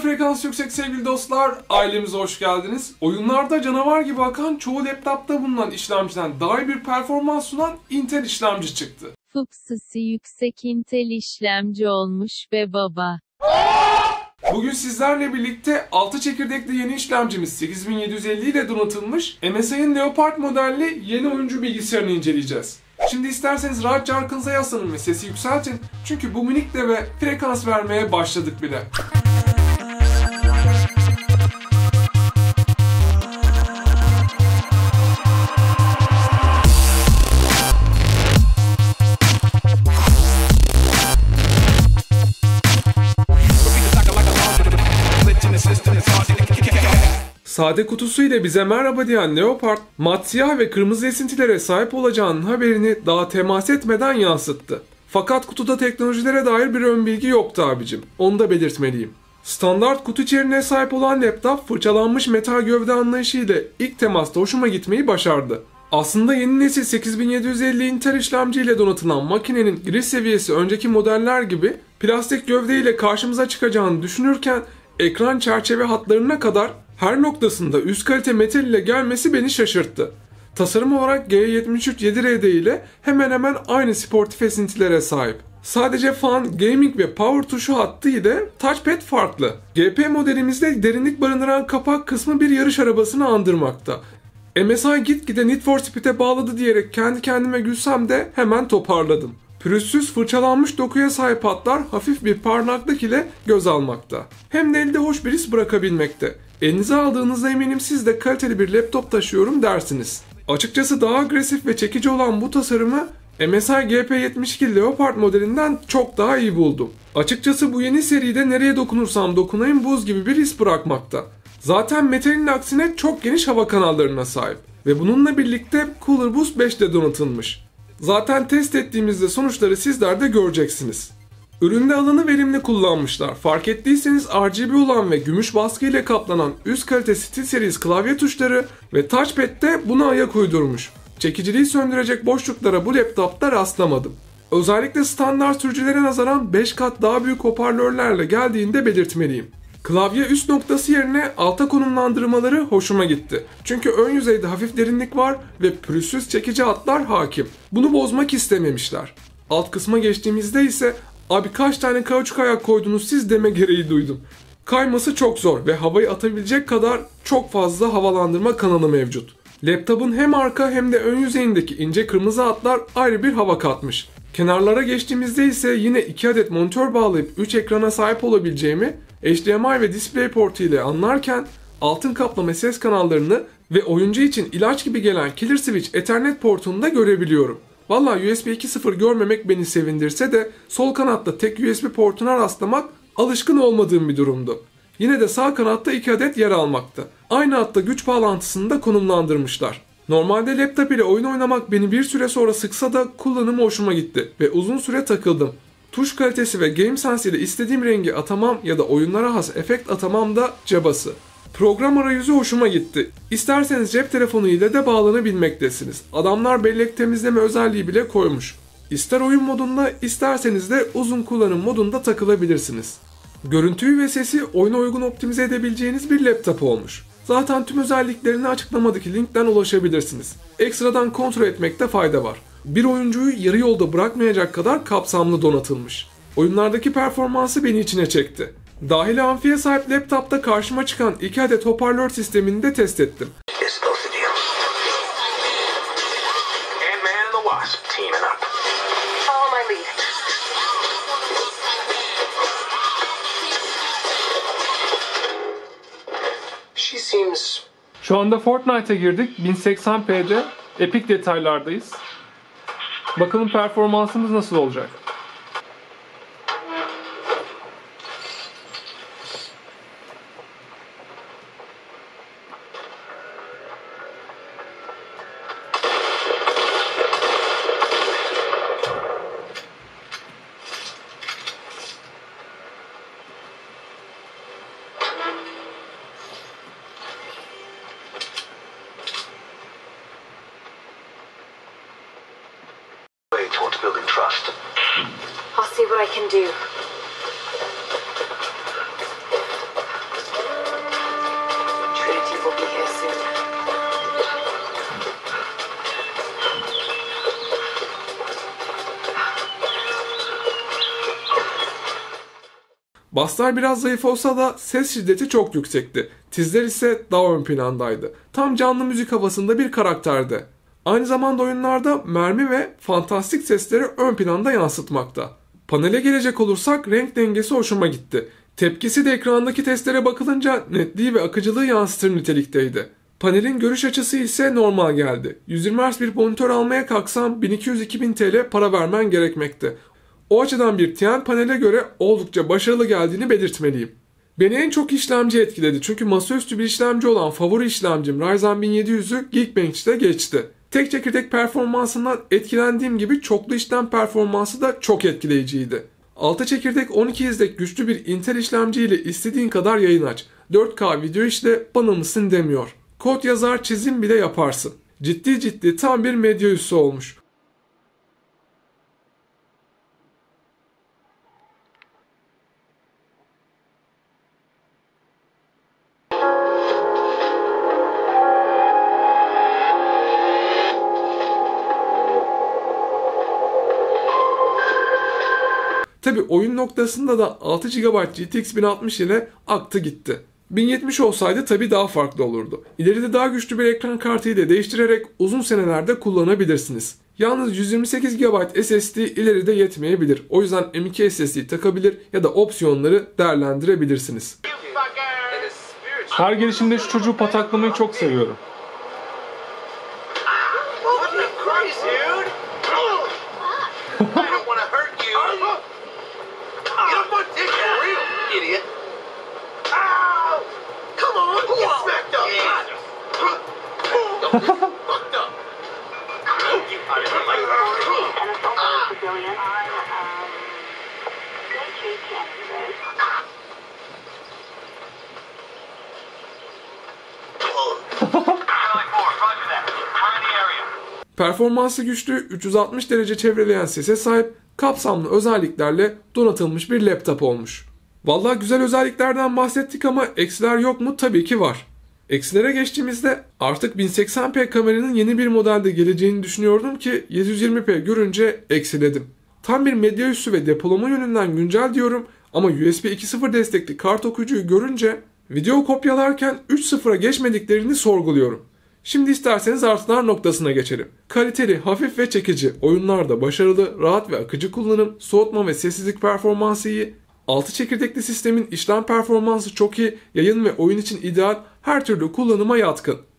frekans yüksek sevgili dostlar. Ailemize hoş geldiniz. Oyunlarda canavar gibi akan çoğu laptopta bulunan işlemciden daha iyi bir performans sunan Intel işlemci çıktı. Fıpsısı yüksek Intel işlemci olmuş be baba. Bugün sizlerle birlikte 6 çekirdekli yeni işlemcimiz 8750 ile donatılmış MSI'ın Leopard modelli yeni oyuncu bilgisayarını inceleyeceğiz. Şimdi isterseniz rahatça arkanıza yaslanın ve sesi yükseltin. Çünkü bu minik deve frekans vermeye başladık bile. Sade kutusuyla bize merhaba diyen Leopard, mat siyah ve kırmızı esintilere sahip olacağının haberini daha temas etmeden yansıttı. Fakat kutuda teknolojilere dair bir ön bilgi yoktu abicim. Onu da belirtmeliyim. Standart kutu içeriğine sahip olan laptop fırçalanmış metal gövde anlayışı ile ilk temasta hoşuma gitmeyi başardı. Aslında yeni nesil 8750 Intel işlemci ile donatılan makinenin giriş seviyesi önceki modeller gibi plastik gövde ile karşımıza çıkacağını düşünürken ekran çerçeve hatlarına kadar her noktasında üst kalite metal ile gelmesi beni şaşırttı. Tasarım olarak G73 7RD ile hemen hemen aynı sportif esintilere sahip. Sadece fan, gaming ve power tuşu hattı ile touchpad farklı. GP modelimizde derinlik barındıran kapak kısmı bir yarış arabasını andırmakta. MSI gitgide Need for Speed'e bağladı diyerek kendi kendime gülsem de hemen toparladım. Pürüzsüz fırçalanmış dokuya sahip hatlar hafif bir parlaklık ile göz almakta. Hem de elde hoş bir his bırakabilmekte. Elinize aldığınızda eminim siz de kaliteli bir laptop taşıyorum dersiniz. Açıkçası daha agresif ve çekici olan bu tasarımı MSI GP72 Leopard modelinden çok daha iyi buldum. Açıkçası bu yeni seride nereye dokunursam dokunayım buz gibi bir his bırakmakta. Zaten metalin aksine çok geniş hava kanallarına sahip ve bununla birlikte Cooler Boost 5 de donatılmış. Zaten test ettiğimizde sonuçları sizler de göreceksiniz. Üründe alanı verimli kullanmışlar. Fark ettiyseniz RGB olan ve gümüş baskı ile kaplanan üst kalite SteelSeries klavye tuşları ve touchpad de buna ayak uydurmuş. Çekiciliği söndürecek boşluklara bu laptopta rastlamadım. Özellikle standart sürücülere nazaran 5 kat daha büyük hoparlörlerle geldiğinde belirtmeliyim. Klavye üst noktası yerine alta konumlandırmaları hoşuma gitti. Çünkü ön yüzeyde hafif derinlik var ve pürüzsüz çekici hatlar hakim. Bunu bozmak istememişler. Alt kısma geçtiğimizde ise abi kaç tane kauçuk ayak koydunuz siz deme gereği duydum. Kayması çok zor ve havayı atabilecek kadar çok fazla havalandırma kanalı mevcut. Laptopun hem arka hem de ön yüzeyindeki ince kırmızı hatlar ayrı bir hava katmış. Kenarlara geçtiğimizde ise yine 2 adet monitör bağlayıp 3 ekrana sahip olabileceğimi HDMI ve DisplayPort ile anlarken altın kaplama ses kanallarını ve oyuncu için ilaç gibi gelen Killer Switch Ethernet portunu da görebiliyorum. Valla USB 2.0 görmemek beni sevindirse de sol kanatta tek USB portuna rastlamak alışkın olmadığım bir durumdu. Yine de sağ kanatta 2 adet yer almakta. Aynı hatta güç bağlantısını da konumlandırmışlar. Normalde laptop ile oyun oynamak beni bir süre sonra sıksa da kullanımı hoşuma gitti ve uzun süre takıldım. Tuş kalitesi ve GameSense ile istediğim rengi atamam ya da oyunlara has efekt atamam da cabası. Program arayüzü hoşuma gitti. İsterseniz cep telefonu ile de bağlanabilmektesiniz. Adamlar bellek temizleme özelliği bile koymuş. İster oyun modunda isterseniz de uzun kullanım modunda takılabilirsiniz. Görüntüyü ve sesi oyuna uygun optimize edebileceğiniz bir laptop olmuş. Zaten tüm özelliklerini açıklamadaki linkten ulaşabilirsiniz. Ekstradan kontrol etmekte fayda var. Bir oyuncuyu yarı yolda bırakmayacak kadar kapsamlı donatılmış. Oyunlardaki performansı beni içine çekti. Dahili amfiye sahip laptopta karşıma çıkan 2 adet hoparlör sistemini de test ettim. Şu anda Fortnite'a girdik. 1080p'de epik detaylardayız. Bakalım performansımız nasıl olacak. Trust. I'll see what I can do. Be here soon. Basslar biraz zayıf olsa da ses şiddeti çok yüksekti. Tizler ise daha ön plandaydı. Tam canlı müzik havasında bir karakterdi. Aynı zamanda oyunlarda mermi ve fantastik sesleri ön planda yansıtmakta. Panele gelecek olursak renk dengesi hoşuma gitti. Tepkisi de ekrandaki testlere bakılınca netliği ve akıcılığı yansıtır nitelikteydi. Panelin görüş açısı ise normal geldi. 120 Hz bir monitör almaya kalksam 1200-2000 TL para vermen gerekmekte. O açıdan bir TN panele göre oldukça başarılı geldiğini belirtmeliyim. Beni en çok işlemci etkiledi çünkü masaüstü bir işlemci olan favori işlemcim Ryzen 1700'ü Geekbench'te geçti. Tek çekirdek performansından etkilendiğim gibi çoklu işlem performansı da çok etkileyiciydi. 6 çekirdek 12 izdek güçlü bir Intel işlemci ile istediğin kadar yayın aç. 4K video işle bana mısın demiyor. Kod yazar çizim bile yaparsın. Ciddi ciddi tam bir medya üssü olmuş. Tabi oyun noktasında da 6 GB GTX 1060 ile aktı gitti. 1070 olsaydı tabi daha farklı olurdu. İleride daha güçlü bir ekran kartı ile değiştirerek uzun senelerde kullanabilirsiniz. Yalnız 128 GB SSD ileride yetmeyebilir. O yüzden M.2 SSD takabilir ya da opsiyonları değerlendirebilirsiniz. Her gelişimde şu çocuğu pataklamayı çok seviyorum. Performansı güçlü, 360 derece çevreleyen sese sahip, kapsamlı özelliklerle donatılmış bir laptop olmuş. Vallahi güzel özelliklerden bahsettik ama eksiler yok mu? Tabii ki var. Eksilere geçtiğimizde artık 1080p kameranın yeni bir modelde geleceğini düşünüyordum ki 720p görünce eksiledim. Tam bir medya üssü ve depolama yönünden güncel diyorum ama USB 2.0 destekli kart okuyucuyu görünce video kopyalarken 3.0'a geçmediklerini sorguluyorum. Şimdi isterseniz artılar noktasına geçelim. Kaliteli, hafif ve çekici, oyunlarda başarılı, rahat ve akıcı kullanım, soğutma ve sessizlik performansı iyi, 6 çekirdekli sistemin işlem performansı çok iyi, yayın ve oyun için ideal, her türlü kullanıma yatkın.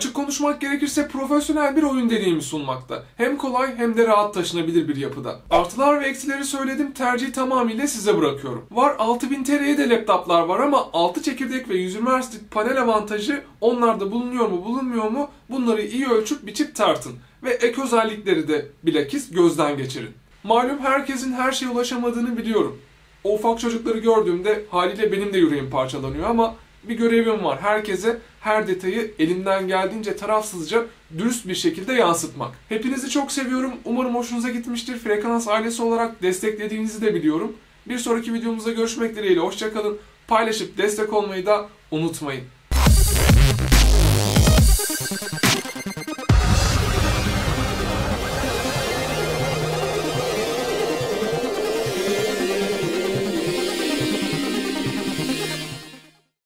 Açık konuşmak gerekirse profesyonel bir oyun deneyimi sunmakta. Hem kolay hem de rahat taşınabilir bir yapıda. Artılar ve eksileri söyledim tercihi tamamıyla size bırakıyorum. Var 6000 TL'ye de laptoplar var ama 6 çekirdek ve 120 Hz'lik panel avantajı onlarda bulunuyor mu bulunmuyor mu bunları iyi ölçüp biçip tartın. Ve ek özellikleri de bilakis gözden geçirin. Malum herkesin her şeye ulaşamadığını biliyorum. O ufak çocukları gördüğümde haliyle benim de yüreğim parçalanıyor ama bir görevim var. Herkese her detayı elimden geldiğince tarafsızca dürüst bir şekilde yansıtmak. Hepinizi çok seviyorum. Umarım hoşunuza gitmiştir. Frekans ailesi olarak desteklediğinizi de biliyorum. Bir sonraki videomuzda görüşmek dileğiyle. Hoşçakalın. Paylaşıp destek olmayı da unutmayın.